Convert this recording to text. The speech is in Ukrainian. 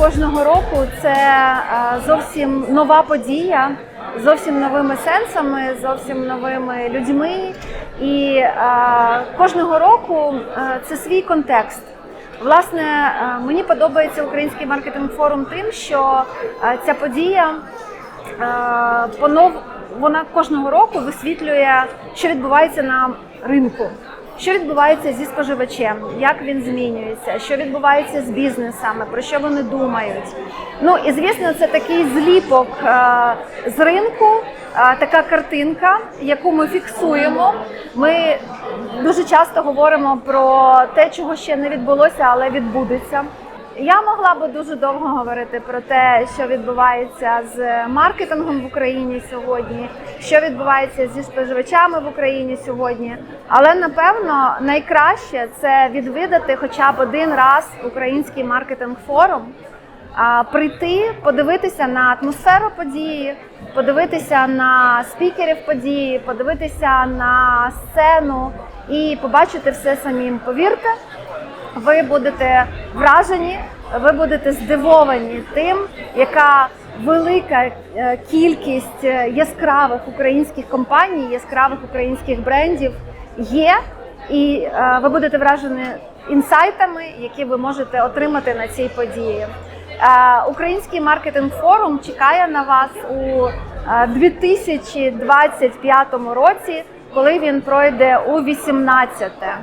кожного року це е, зовсім нова подія, зовсім новими сенсами, зовсім новими людьми. І е, кожного року е, це свій контекст. Власне, мені подобається український маркетинг форум тим, що ця подія понов вона кожного року висвітлює, що відбувається на ринку. Що відбувається зі споживачем, як він змінюється, що відбувається з бізнесами, про що вони думають. Ну і звісно, це такий зліпок е, з ринку, е, така картинка, яку ми фіксуємо. Ми дуже часто говоримо про те, чого ще не відбулося, але відбудеться. Я могла би дуже довго говорити про те, що відбувається з маркетингом в Україні сьогодні, що відбувається зі споживачами в Україні сьогодні. Але напевно найкраще це відвідати хоча б один раз український маркетинг форум, прийти, подивитися на атмосферу події, подивитися на спікерів події, подивитися на сцену і побачити все самим. Повірте, ви будете вражені, ви будете здивовані тим, яка велика е, кількість е, яскравих українських компаній, яскравих українських брендів є, і е, ви будете вражені інсайтами, які ви можете отримати на цій події. Український маркетинг форум чекає на вас у е, 2025 році, коли він пройде у 18-те.